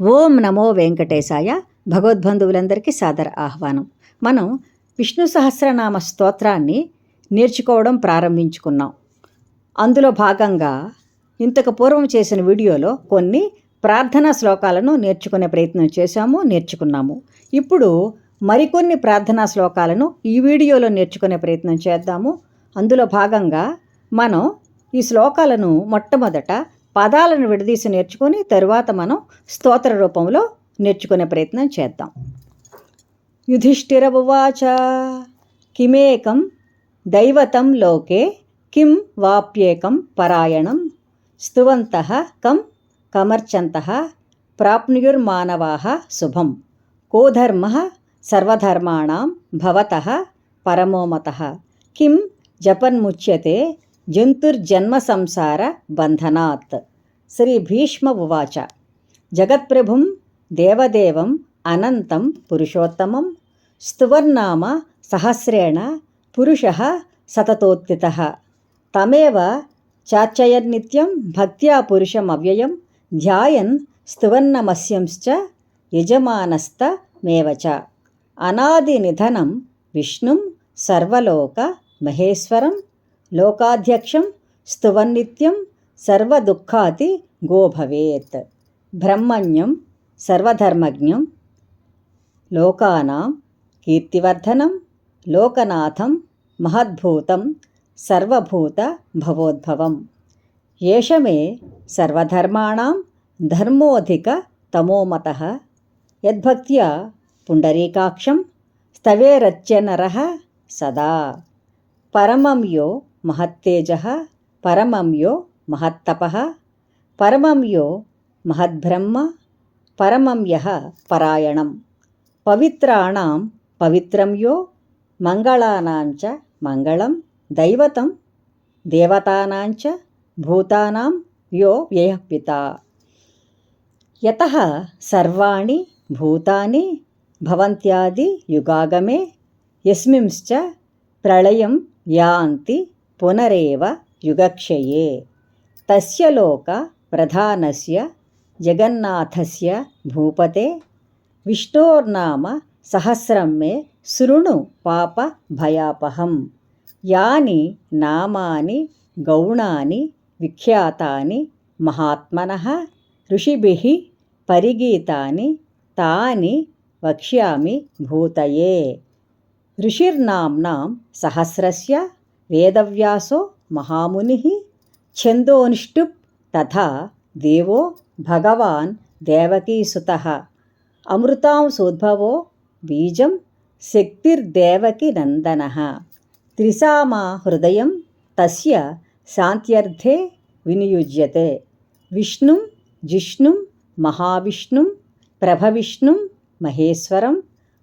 ఓం నమో వెంకటేశాయ. భగవద్బంధువులందరికీ సాదర ఆహ్వానం. మనం విష్ణు సహస్రనామ స్తోత్రాన్ని నేర్చుకోవడం ప్రారంభించుకున్నాం. అందులో భాగంగా ఇంతకు పూర్వం చేసిన వీడియోలో కొన్ని ప్రార్థనా శ్లోకాలను నేర్చుకునే ప్రయత్నం చేశాము నేర్చుకున్నాము. ఇప్పుడు మరికొన్ని ప్రార్థనా శ్లోకాలను ఈ వీడియోలో నేర్చుకునే ప్రయత్నం చేద్దాము. అందులో భాగంగా మనం ఈ శ్లోకాలను మొట్టమొదట పదాలను విడదీసి నేర్చుకొని తరువాత మనం స్తోత్ర రూపంలో నేర్చుకునే ప్రయత్నం చేద్దాం. యుధిష్ఠిర ఉవాచ కిమేకం దైవతం లోకే. కిం వాప్యేకం పరాయణం. స్తువంత కం కమర్చంత ప్రాప్నుయుర్మానవా శుభం. కో ధర్మ సర్వధర్మాణం భవత పరమోమత. కిం జపన్ముచ్యతే. జంతుర్జన్మ సంసార బంధనాత్. శ్రీ భీష్మ ఉవాచ. జగత్ప్రభుం దేవదేవం అనంతం పురుషోత్తమం. స్తువర్నామ సహస్రేణ పురుష సతతోత్థిత తమేవ చార్చయన్నిత్యం భక్త్యా పురుషమవ్యయం ధ్యాయన్ స్తువన్నమస్యంశ్చ యజమానస్తమేవ చ. అనాదినిధనం విష్ణుం సర్వలోక మహేశ్వరం. లోకాధ్యక్షం స్తువన్నిత్యం సర్వదుఃఖాతి గోభవేత్. బ్రహ్మణ్యం సర్వధర్మజ్ఞం. లోకానాం కీర్తివర్ధనం. లోకనాథం మహద్భూతం సర్వభూత భవోద్భవం. ఏషమే సర్వధర్మాణం ధర్మోధిక తమోమత. యద్భక్త్యా పుండరీకాక్షం స్తవేరచ్చనర సదా. పరమం యో మహత్తేజ పరమం యో మహత్తప పరమం యో మహద్బ్రహ్మ పరమం యః పరాయణం పవిత్రాణం పవిత్రం యో మంగళానాంచ మంగళం దైవతం దేవతానాంచ భూతానాం యో వ్యయపిత యత సర్వాణి భూతాని భవంత్యాది యుగాగమే యస్మింశ్చ ప్రళయం యాంతి पुनरव युगक्ष तोक प्रधान से जगन्नाथ से भूपते। विष्णोर्नाम सहस्रम मे शृणु पापभयापहं यानि नामानि, गौणानि, विख्यातानि, महात्मनः, ऋषिभिः परिगीतानि, तानि वक्ष्यामि भूतये। ऋषिर्नाम्नां सहस्रस्य వేదవ్యాసో మహాముని ఛందోనిష్టుప్ తథా దేవో భగవాన్ దేవకీసుత అమృతాంశోద్భవో బీజం శక్తిర్దేవకి నందన త్రిసామా హృదయం తస్య శాంత్యర్థే వినియుజ్యతే. విష్ణుం జిష్ణుం మహావిష్ణుం ప్రభవిష్ణుం మహేశ్వరం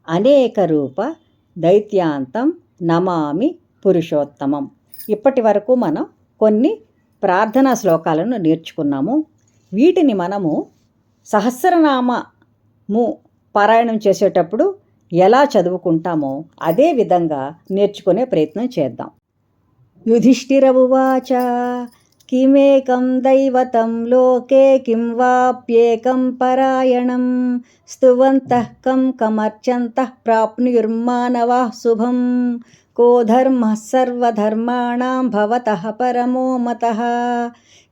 అనేకరూప దైత్యాంతం నమామి పురుషోత్తమం. ఇప్పటి వరకు మనం కొన్ని ప్రార్థనా శ్లోకాలను నేర్చుకున్నాము. వీటిని మనము సహస్రనామము పారాయణం చేసేటప్పుడు ఎలా చదువుకుంటామో అదే విధంగా నేర్చుకునే ప్రయత్నం చేద్దాం. యుధిష్ఠిర ఉవాచ కిమేకం దైవతం లోకే కిం వాప్యేకం పరాయణం స్తువంతః కం కమర్చంతః ప్రాప్నుయుర్మానవాः శుభం కో ధర్మः సర్వధర్మాణాం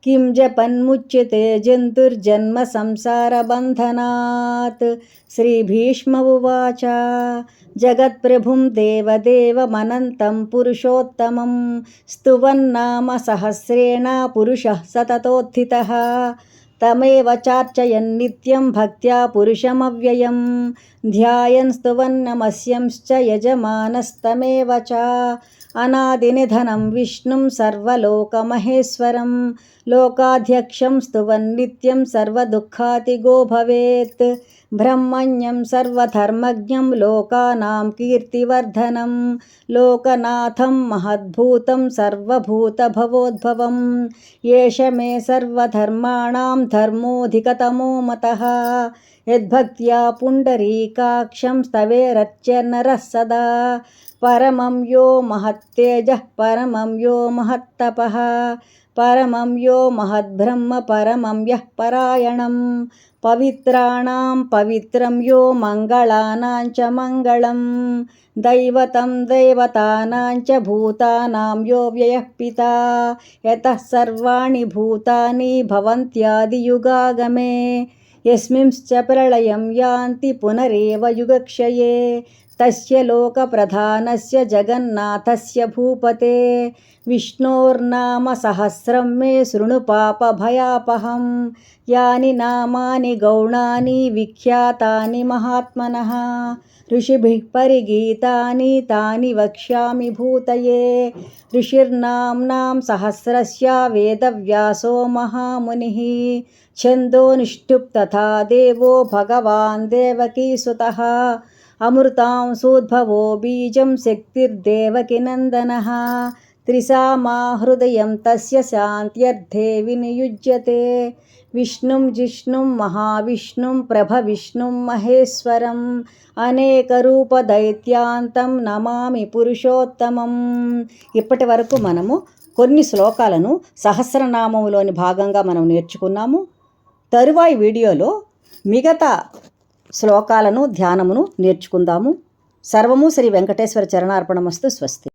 భవతः పరమో మతः కిం జపన్ముచ్యతే జంతుర్జన్మ సంసారబంధనాత్ శ్రీభీష్మ ఉవాచ జగత్ప్రభుం దేవదేవమనంతం పురుషోత్తమం స్తువన్నామ సహస్రేణ పురుషः సతతోత్థితः తమేవ చార్చయన్నిత్యం భక్త్యా పురుషమవ్యయం ధ్యాయన్ స్తువన్నమస్యంశ్చ యజమానస్తమేవ చ అనాదినిధనం విష్ణుం సర్వలోకమహేశ్వరం లోకాధ్యక్షం స్తువన్నిత్యం సర్వదుఃఖాతిగో భవేత్ బ్రహ్మణ్యం సర్వధర్మజ్ఞం లోకానాం కీర్తివర్ధనం లోకనాథం మహద్భూతం సర్వభూతభవోద్భవం ఏష మే సర్వధర్మాణం ధర్మోధికతమో మతः యద్భక్త్యా పుండరీకాక్షం స్తవేరచ్చనరः సదా పరమం యో మహత్తేజः పరమం యో మహత్తపः పరమం యో మహద్బ్రహ్మ పరమం యః పరాయణం పవిత్రాణం పవిత్రం యో మంగళానాం చ మంగళం దైవతం దైవతానాం చ భూతానాం యో వ్యయః పితా యతః సర్వాణి భూతాని భవంత్యాదియుగాగమే. యస్మింశ్చ ప్రళయం యాంతి పునరేవ तस्य लोकप्रधानस्य जगन्नाथस्य भूपते। विष्णोर्नाम सहस्रं मे शृणु पापभयापहं। यानि नामानि गौणानि विख्यातानि महात्मनः। ऋषिभिः परिगीतानि तानि वक्ष्यामि भूतये। ऋषिर्नाम्नां सहस्रस्य वेदव्यासो महामुनिः। छन्दोनिष्ठुप् तथा देवो भगवान् देवकीसुतः। అమృతాం సూద్భవో బీజం శక్తిర్దేవకి నందనः. త్రిసామా హృదయం తస్య శాంత్యర్థే వినియుజ్యతే. విష్ణుం జిష్ణుం మహావిష్ణుం ప్రభవిష్ణుం మహేశ్వరం. అనేకరూపదైత్యాంతం నమామి పురుషోత్తమం. ఇప్పటి వరకు మనము కొన్ని శ్లోకాలను సహస్రనామంలోని భాగంగా మనం నేర్చుకున్నాము. తరువాయి వీడియోలో మిగతా శ్లోకాలను ధ్యానమును నేర్చుకుందాము. సర్వము శ్రీ వెంకటేశ్వర చరణార్పణమస్తు స్వస్తి.